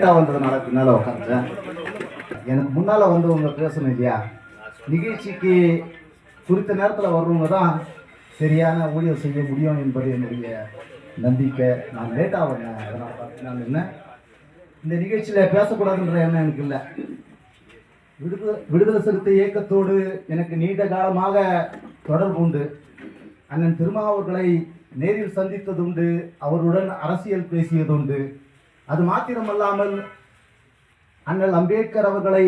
லேட்டாக வந்ததுனால பின்னால் உட்காந்துட்டேன் எனக்கு முன்னால் வந்தவங்க பேசணும் இல்லையா? நிகழ்ச்சிக்கு குறித்த நேரத்தில் வர்றவங்க தான் சரியான ஊழியம் செய்ய முடியும் என்பது என்னுடைய நம்பிக்கை. நான் லேட்டாக வந்தேன். அதனால் நான் என்ன? இந்த நிகழ்ச்சியில் பேசக்கூடாதுன்ற எண்ணம் எனக்கு இல்லை. விடுதலை விடுதலை சிறுத்தை இயக்கத்தோடு எனக்கு நீண்ட காலமாக தொடர்பு உண்டு. அண்ணன் திருமாவர்களை நேரில் சந்தித்ததுண்டு அவருடன் அரசியல் பேசியதுண்டு அது மாத்திரமல்லாமல் அண்ணல் அம்பேத்கர் அவர்களை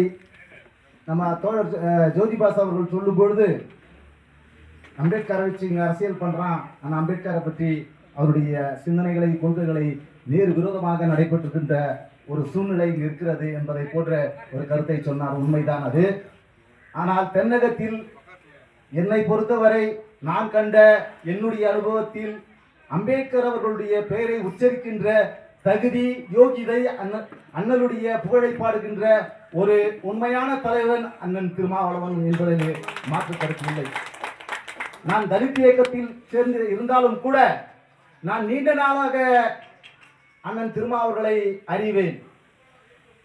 நம்ம தோழர் ஜோதிபாஸ் அவர்கள் சொல்லும் பொழுது அம்பேத்கரை வச்சு இங்கே அரசியல் பண்ணுறான் ஆனால் அம்பேத்கரை பற்றி அவருடைய சிந்தனைகளை கொள்கைகளை நேர் விரோதமாக நடைபெற்றிருக்கின்ற ஒரு சூழ்நிலை இங்கு இருக்கிறது என்பதை போன்ற ஒரு கருத்தை சொன்னார். உண்மைதான் அது. ஆனால் தென்னகத்தில் என்னை பொறுத்தவரை நான் கண்ட என்னுடைய அனுபவத்தில் அம்பேத்கர் அவர்களுடைய பெயரை உச்சரிக்கின்ற தகுதி யோகிதை அண்ணன் அண்ணலுடைய புகழை பாடுகின்ற ஒரு உண்மையான தலைவன் அண்ணன் திருமாவளவன் என்பதை மாற்று நான் தலித் இயக்கத்தில் சேர்ந்து இருந்தாலும் கூட நான் நீண்ட நாளாக அண்ணன் திருமாவர்களை அறிவேன்.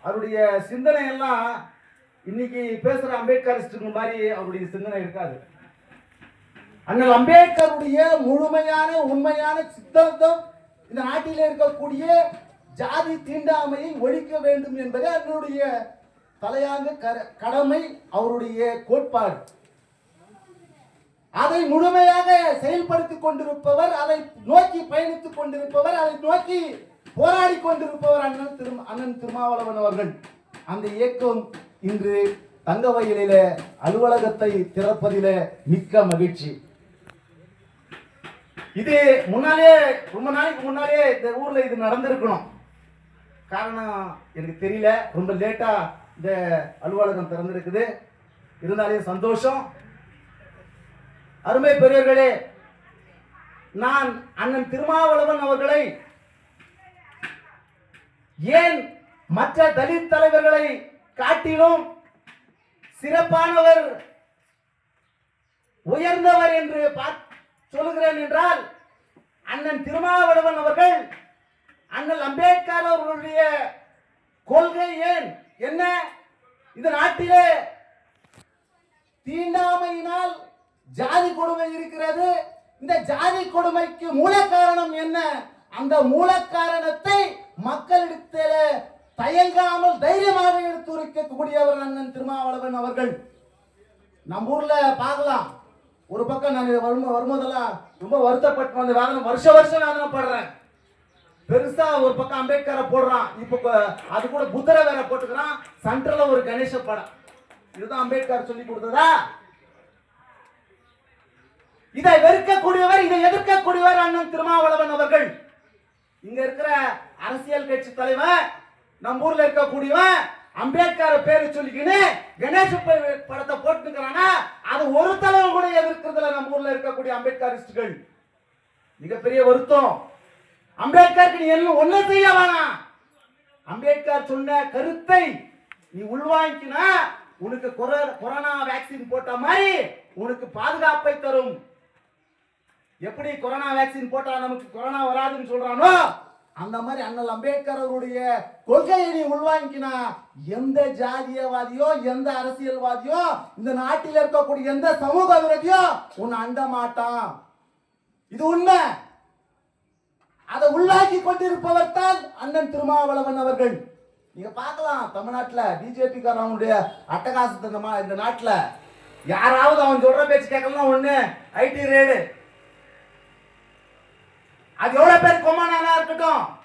அவருடைய சிந்தனை எல்லாம் இன்னைக்கு பேசுகிற அம்பேத்கரிஸ்டுங்க மாதிரி அவருடைய சிந்தனை இருக்காது. அண்ணல் அம்பேத்கருடைய முழுமையான உண்மையான சித்தாந்தம் இந்த நாட்டில் இருக்கக்கூடிய ஜாதி தீண்டாமையை ஒழிக்க வேண்டும் என்பதே அவருடைய தலையாங்க கடமை அவருடைய கோட்பாடு. அதை முழுமையாக செயல்படுத்திக் கொண்டிருப்பவர் அதை நோக்கி பயணித்துக் கொண்டிருப்பவர் அதை நோக்கி போராடி கொண்டிருப்பவர் அண்ணன் திரு அண்ணன் திருமாவளவன் அவர்கள். அந்த இயக்கம் இன்று தங்கவயலில அலுவலகத்தை திறப்பதில மிக்க மகிழ்ச்சி. இது முன்னாலே ரொம்ப நாளைக்கு முன்னாலே இந்த ஊரில் இது நடந்திருக்கணும். காரணம் எனக்கு தெரியல. ரொம்ப லேட்டாக இந்த அலுவலகம் திறந்திருக்குது. இருந்தாலே சந்தோஷம். அருமை பெரியவர்களே நான் அண்ணன் திருமாவளவன் அவர்களை ஏன் மற்ற தலித் தலைவர்களை காட்டிலும் சிறப்பானவர் உயர்ந்தவர் என்று பார்த்து சொல்லுகிறேன் என்றால் அண்ணன் திருமாவளவன் அவர்கள் அண்ணல் அம்பேத்கர் அவர்களுடைய கொள்கை ஏன்? என்ன? இந்த நாட்டிலே தீண்டாமையினால் ஜாதி கொடுமை இருக்கிறது. இந்த ஜாதி கொடுமைக்கு மூல காரணம் என்ன? அந்த மூல காரணத்தை மக்களிடத்தில் தயங்காமல் தைரியமாக எடுத்து உரைக்கக்கூடியவர் அண்ணன் திருமாவளவன் அவர்கள். நம்ம ஊர்ல பார்க்கலாம். ஒரு பக்கம் நான் வரும் வரும்போதெல்லாம் ரொம்ப வருத்தப்பட்டு அந்த வேதனை வருஷ வருஷம் வேதனை படுறேன். பெருசா ஒரு பக்கம் அம்பேத்கரை போடுறான். இப்போ அது கூட புத்தரை வேற போட்டுக்கிறான். சென்டர்ல ஒரு கணேச படம். இதுதான் அம்பேத்கர் சொல்லி கொடுத்ததா? இதை வெறுக்கக்கூடியவர் இதை எதிர்க்கக்கூடியவர் அண்ணன் திருமாவளவன் அவர்கள். இங்க இருக்கிற அரசியல் கட்சி தலைவன் நம்ம ஊர்ல இருக்கக்கூடியவன் அம்பேத்கர் பேரு சொல்லிக்கின்னு கணேச படத்தை போட்டுக்கிறானா அது ஒரு தலைவர் கூட எதிர்க்கிறதுல நம்ம ஊர்ல இருக்கக்கூடிய அம்பேத்கரிஸ்டுகள். மிகப்பெரிய வருத்தம். அம்பேத்கருக்கு நீ என்ன ஒண்ணு செய்ய வேணாம். அம்பேத்கர் சொன்ன கருத்தை நீ உள்வாங்கினா உனக்கு கொரோனா வேக்சின் போட்ட மாதிரி உனக்கு பாதுகாப்பை தரும். எப்படி கொரோனா வேக்சின் போட்டா நமக்கு கொரோனா வராதுன்னு சொல்றானோ அந்த மாதிரி அண்ணல் அம்பேத்கர் அவருடைய கொள்கையை நீ உள்வாங்கினா எந்த ஜாதியவாதியோ எந்த அரசியல்வாதியோ இந்த நாட்டில் இருக்கக்கூடிய எந்த சமூக விரதியோ உன்னை அண்ட மாட்டான். இது உண்மை. அதை உள்ளாக்கி கொண்டிருப்பவர் தான் அண்ணன் திருமாவளவன் அவர்கள். நீங்க பார்க்கலாம் தமிழ்நாட்டில் பிஜேபி காரனுடைய அட்டகாசத்தை இந்த நாட்டில். யாராவது அவன் சொல்ற பேச்சு கேட்கலாம் ஒண்ணு ஐடி ரேடு. அது எவ்வளவு பேர் கொமானானா இருக்கட்டும்?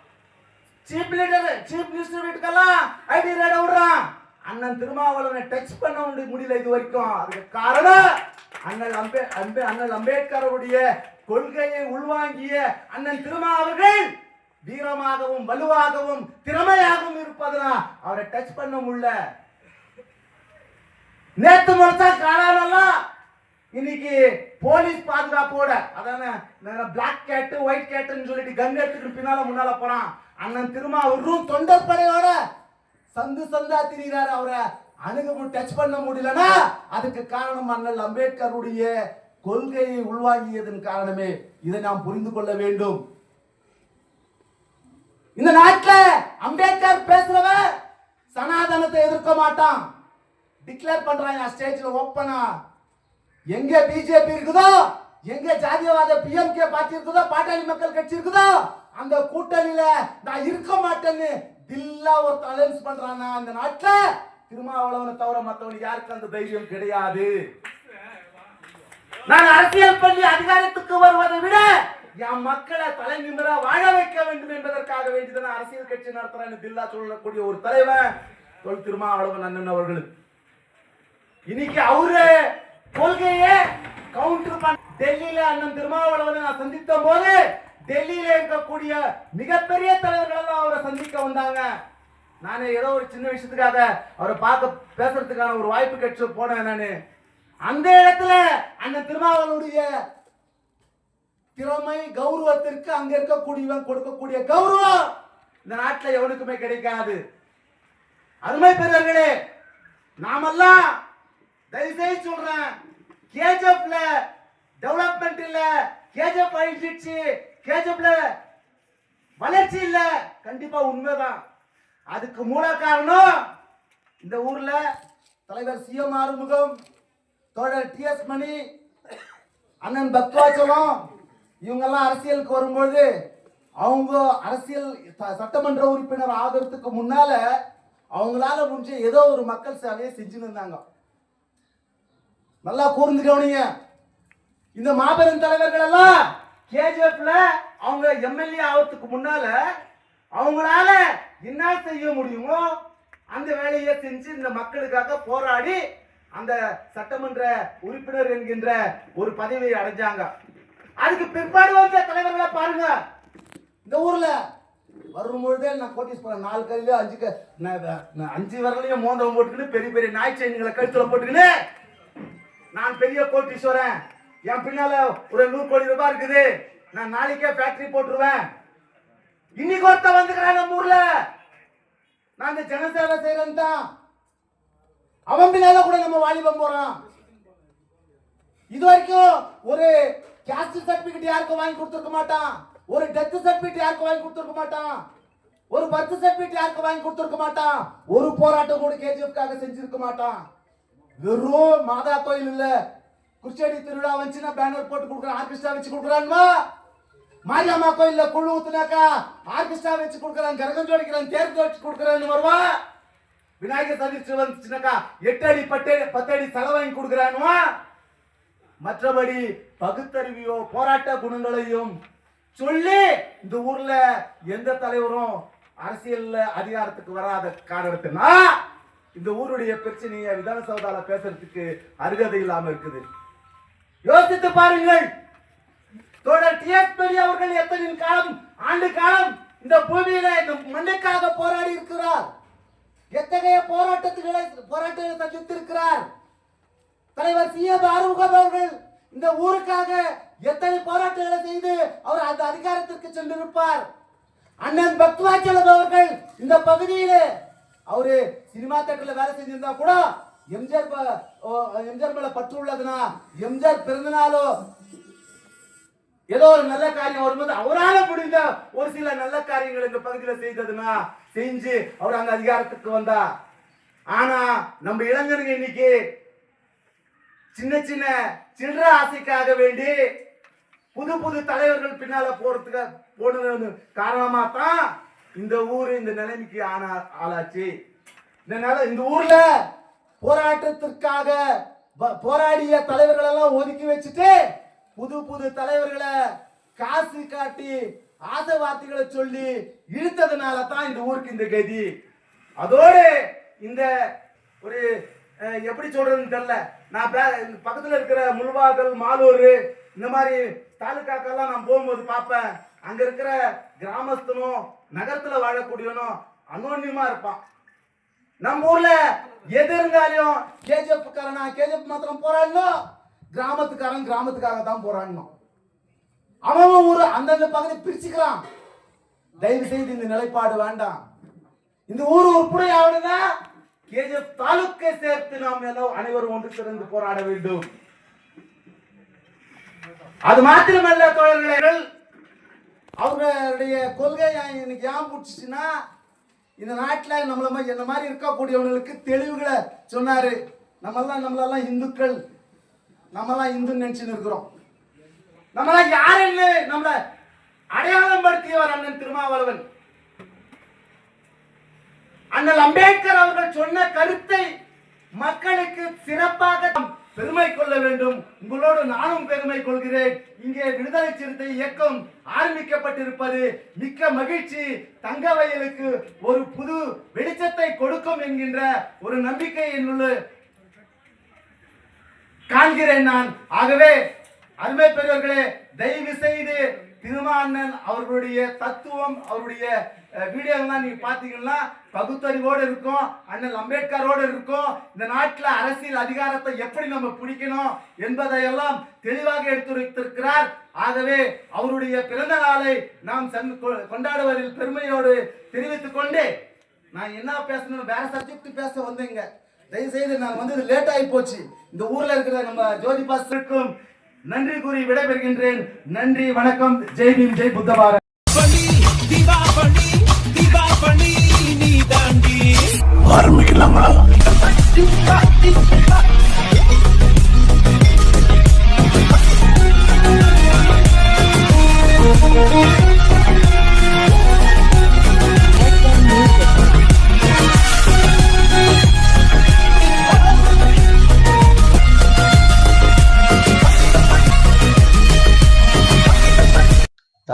சீப் லீடர் சீப் மினிஸ்டர் வீட்டுக்கெல்லாம் ஐடி ரேட விடுறான். அண்ணன் திருமாவளவனை டச் பண்ண முடிய- முடியல இது வரைக்கும். அதுக்கு காரணம் அண்ணல் அம்பே அம்பே அண்ணல் அம்பேத்கருடைய கொள்கையை உள்வாங்கிய அண்ணன் திருமா அவர்கள் வீரமாகவும் வலுவாகவும் திறமையாகவும் இருப்பதனால் அவரை டச் பண்ண முடியல. நேத்து முடிச்சா காணாமல்லாம் இன்னைக்கு போலீஸ் பாதுகாப்போட அதான பிளாக் கேட்டு ஒயிட் கேட்டுன்னு சொல்லிட்டு கன் எடுத்துக்கிட்டு பின்னால முன்னால போறான். அண்ணன் திருமாவூரும் தொண்டற்படையோட தொண்டர் படையோட சந்து சந்தா திரிகிறார் அவரை. அணுக டச் பண்ண முடியலனா அதுக்கு காரணம் அண்ணல் அம்பேத்கருடைய கொள்கையை உள்வாங்கியதன் காரணமே. இதை நாம் புரிந்து கொள்ள வேண்டும். இந்த நாட்டில் அம்பேத்கர் பேசுறவன் எதிர்க்க மாட்டான். டிக்ளேர் பண்றான் ஸ்டேஜ்ல ஓப்பனா எங்க பிஜேபி இருக்குதோ எங்க ஜாதியவாத பிஎம்கே பார்ட்டி இருக்குதோ பாட்டாளி மக்கள் கட்சி இருக்குதோ அந்த கூட்டணியில நான் இருக்க மாட்டேன்னு தில்லா ஒரு அலைன்ஸ் பண்றானா அந்த நாட்டுல திருமாவளவனை தவிர மத்தவனுக்கு யாருக்கு அந்த தைரியம் கிடையாது. நான் அரசியல் பண்ணி அதிகாரத்துக்கு வருவதை விட என் மக்களை தலை வாழ வைக்க வேண்டும் என்பதற்காக வேண்டிதான் அரசியல் கட்சி நடத்துறேன்னு தில்லா சொல்லக்கூடிய ஒரு தலைவன் தொல் திருமாவளவன் அண்ணன் அவர்களுக்கு. இன்னைக்கு அவரு கொள்கையை கவுண்டர் பண்ண டெல்லியில அண்ணன் திருமாவளவனை நான் சந்தித்த போது டெல்லியில இருக்கக்கூடிய மிகப்பெரிய தலைவர்கள் அவரை சந்திக்க வந்தாங்க. நான் ஏதோ ஒரு சின்ன விஷயத்துக்காக அவரை பார்க்க பேசுறதுக்கான ஒரு வாய்ப்பு கிடைச்சு போனேன் நான். அந்த இடத்துல அண்ணன் திருமாவளவனுடைய திறமை கௌரவத்திற்கு அங்க இருக்கக்கூடியவன் கொடுக்கக்கூடிய கௌரவம் இந்த நாட்டில் எவனுக்குமே கிடைக்காது. அருமை பெரியவர்களே நாமெல்லாம் தயவுசெய்து சொல்றேன். கேஜப்ல டெவலப்மெண்ட் இல்ல. கேஜப் அழிச்சிடுச்சு கேஜப்ல வளர்ச்சி இல்ல. கண்டிப்பா உண்மைதான். அதுக்கு மூல காரணம் இந்த ஊர்ல தலைவர் சிஎம் ஆறுமுகம் தோழர் டி எஸ் மணி அண்ணன் பக்வாச்சலம் இவங்கெல்லாம் அரசியலுக்கு வரும்பொழுது அவங்க அரசியல் சட்டமன்ற உறுப்பினர் ஆகிறதுக்கு முன்னால அவங்களால முடிஞ்ச ஏதோ ஒரு மக்கள் சேவையை செஞ்சுன்னு இருந்தாங்க. நல்லா கூர்ந்து கவனிங்க. இந்த மாபெரும் தலைவர்கள் எல்லாம் கேஜிஎஃப்ல அவங்க எம்எல்ஏ ஆகிறதுக்கு முன்னால அவங்களால என்ன செய்ய முடியுமோ அந்த வேலையை செஞ்சு இந்த மக்களுக்காக போராடி அந்த சட்டமன்ற உறுப்பினர் என்கின்ற ஒரு பதவியை அடைஞ்சாங்க. அதுக்கு பிற்பாடு வந்த தலைவர்களை பாருங்க. இந்த ஊர்ல வரும்பொழுதே நான் கோட்டீஸ்வரன் நாலு கையிலயோ அஞ்சு க- நான் அஞ்சு விரலையும் மோதிரம் போட்டுக்கிட்டு பெரிய பெரிய நாய் செயின்களை கழுத்துல போட்டுக்கிட்டு நான் பெரிய கோட்டீஸ்வரன் என் பின்னால ஒரு நூறு கோடி ரூபாய் இருக்குது. நான் நாளைக்கே ஃபேக்டரி போட்டுருவேன். இன்னைக்கு ஒருத்த வந்துக்கிறான் நம்ம ஊர்ல. நான் இந்த ஜனசேவை செய்யறேன் தான். அவன் பின்னால கூட நம்ம வாலிபம் போறோம் இது வரைக்கும் ஒரு கேஸ்ட் சர்டிபிகேட் யாருக்கும் வாங்கி கொடுத்துருக்க மாட்டான். ஒரு டெத் சர்டிபிகேட் யாருக்கும் வாங்கி கொடுத்துருக்க மாட்டான். ஒரு பர்த் சர்டிபிகேட் யாருக்கும் வாங்கி கொடுத்துருக்க மாட்டான். ஒரு போராட்டம் கூட கேஜிஎஃப்காக செஞ்சிருக்க மாட்டான். வெறும் மாதா கோயில் இல்ல. குச்சடி திருவிழா வந்துச்சுன்னா பேனர் போட்டு கொடுக்குறான் ஆர்கெஸ்ட்ரா வச்சு கொடுக்குறான்மா? மாரியம்மா கோயில்ல குழு ஊத்துனாக்கா ஆர்கெஸ்ட்ரா வச்சு கொடுக்குறான் கரகம் ஜோடிக்கிறான் தேர்தல் வச்சு கொடுக்குறான்னு வருவா? விநாயகர் சதுர்த்தி வந்துச்சுனாக்கா எட்டு அடி பத்து பத்து அடி தலை வாங்கி கொடுக்குறானுவா? மற்றபடி பகுத்தறிவியோ போராட்ட குணங்களையும் சொல்லி இந்த ஊர்ல எந்த தலைவரும் அரசியல்ல அதிகாரத்துக்கு வராத காரணத்தினா இந்த ஊருடைய பிரச்சனையை விதானசௌதால பேசுறதுக்கு அருகதை இல்லாம இருக்குது. யோசித்து பாருங்கள். தோழர் டி எஸ் பெரிய அவர்கள் எத்தனை காலம் ஆண்டு காலம் இந்த பூமியில இந்த மண்ணுக்காக போராடி இருக்கிறார்? எத்தகைய போராட்டத்துகளை போராட்டங்களை சந்தித்திருக்கிறார் தலைவர் சி எஸ் ஆறுமுகம் அவர்கள் இந்த ஊருக்காக எத்தனை போராட்டங்களை செய்து அவர் அந்த அதிகாரத்திற்கு சென்றிருப்பார்? அண்ணன் பக்துவாச்சலம் அவர்கள் இந்த பகுதியிலே அவரு சினிமா தேட்டர்ல வேலை செஞ்சிருந்தா கூட எம்ஜிஆர் ஓ, எம்ஜிஆர் மேல பற்று உள்ளதுன்னா எம்ஜிஆர் பிறந்தநாளோ ஏதோ ஒரு நல்ல காரியம் வரும்போது அவரால முடிந்த ஒரு சில நல்ல காரியங்கள் இந்த பகுதியில செய்ததுன்னா செஞ்சு அவர் அந்த அதிகாரத்துக்கு வந்தா ஆனா நம்ம இளைஞருங்க இன்னைக்கு சின்ன சின்ன சில்லற ஆசைக்காக வேண்டி புது புது தலைவர்கள் பின்னால போறதுக்கு போனது காரணமா தான் இந்த ஊரு இந்த நிலைமைக்கு ஆனா ஆளாச்சு. இந்த நில இந்த ஊர்ல போராட்டத்திற்காக ப- போராடிய தலைவர்கள் எல்லாம் ஒதுக்கி வச்சுட்டு புது புது தலைவர்களை காசு காட்டி ஆசை வார்த்தைகளை சொல்லி இழுத்ததுனால தான் இந்த ஊருக்கு இந்த கதி. அதோடு இந்த ஒரு எப்படி சொல்றதுன்னு தெரியல. நான் பே- இந்த இருக்கிற முள்வாகல் மாலூர் இந்த மாதிரி தாலுக்காக்கெல்லாம் நான் போகும்போது பார்ப்பேன். அங்கே இருக்கிற கிராமஸ்தனும் நகரத்துல வாழக்கூடியவனும் அனோன்யமா இருப்பான். நம்ம ஊர்ல எது இருந்தாலும் கேஜிஎஃப் காரனா கேஜிஎஃப் மாத்திரம் போராடணும் கிராமத்துக்காரன் கிராமத்துக்காக தான் போராடணும் அவன் அவன் ஊரு அந்தந்த பகுதி பிரிச்சுக்கிறான். தயவு செய்து இந்த நிலைப்பாடு வேண்டாம். இந்த ஊர் உருப்படி ஆகணும்னா கேஜிஎஃப் தாலுக்கை சேர்த்து நாம் எல்லாம் அனைவரும் ஒன்று சிறந்து போராட வேண்டும். அது மாத்திரமல்ல தோழர்கள் அவருடைய கொள்கை எனக்கு ஏன் பிடிச்சிச்சுன்னா இந்த நாட்டில் நம்மள மாதிரி என்ன மாதிரி இருக்கக்கூடியவங்களுக்கு தெளிவுகளை சொன்னார். நம்மளாம் நம்மளெல்லாம் இந்துக்கள் நம்மலாம் இந்துன்னு நினச்சின்னு இருக்கிறோம். நம்மளாம் இல்லை. நம்மளை அடையாளம் படுத்தியவர் அண்ணன் திருமாவளவன். அண்ணல் அம்பேத்கர் அவர்கள் சொன்ன கருத்தை மக்களுக்கு சிறப்பாக பெருமை கொள்ள வேண்டும். உங்களோடு நானும் பெருமை கொள்கிறேன். இங்கே விடுதலை சிறுத்தை இயக்கம் ஆரம்பிக்கப்பட்டிருப்பது. மிக்க மகிழ்ச்சி. தங்க வயலுக்கு ஒரு புது வெளிச்சத்தை கொடுக்கும் என்கின்ற ஒரு நம்பிக்கை என்னுள்ள காண்கிறேன் நான். ஆகவே அருமை பெரியவர்களே தயவு செய்து அவர்களுடைய தத்துவம் அவருடைய வீடியோலாம் நீங்க பாத்தீங்கன்னா பகுத்தறிவோடு இருக்கும் அண்ணல் அம்பேத்கரோடு இருக்கும். இந்த நாட்டில் அரசியல் அதிகாரத்தை எப்படி நம்ம பிடிக்கணும் என்பதையெல்லாம் தெளிவாக எடுத்துரைத்திருக்கிறார். ஆகவே அவருடைய பிறந்த நாளை நாம் சன்- கொ- கொண்டாடுவதில் பெருமையோடு தெரிவித்துக் கொண்டு நான் என்ன பேசணும் வேற சப்ஜெக்ட் பேச வந்தேங்க. தயவு செய்து நான் வந்தது லேட் ஆகி போச்சு. இந்த ஊர்ல இருக்கிற நம்ம ஜோதிபாஸ்டருக்கும் நன்றி கூறி விடைபெறுகின்றேன். நன்றி வணக்கம். ஜெய் பீம் ஜெய் புத்த பாரத். பணி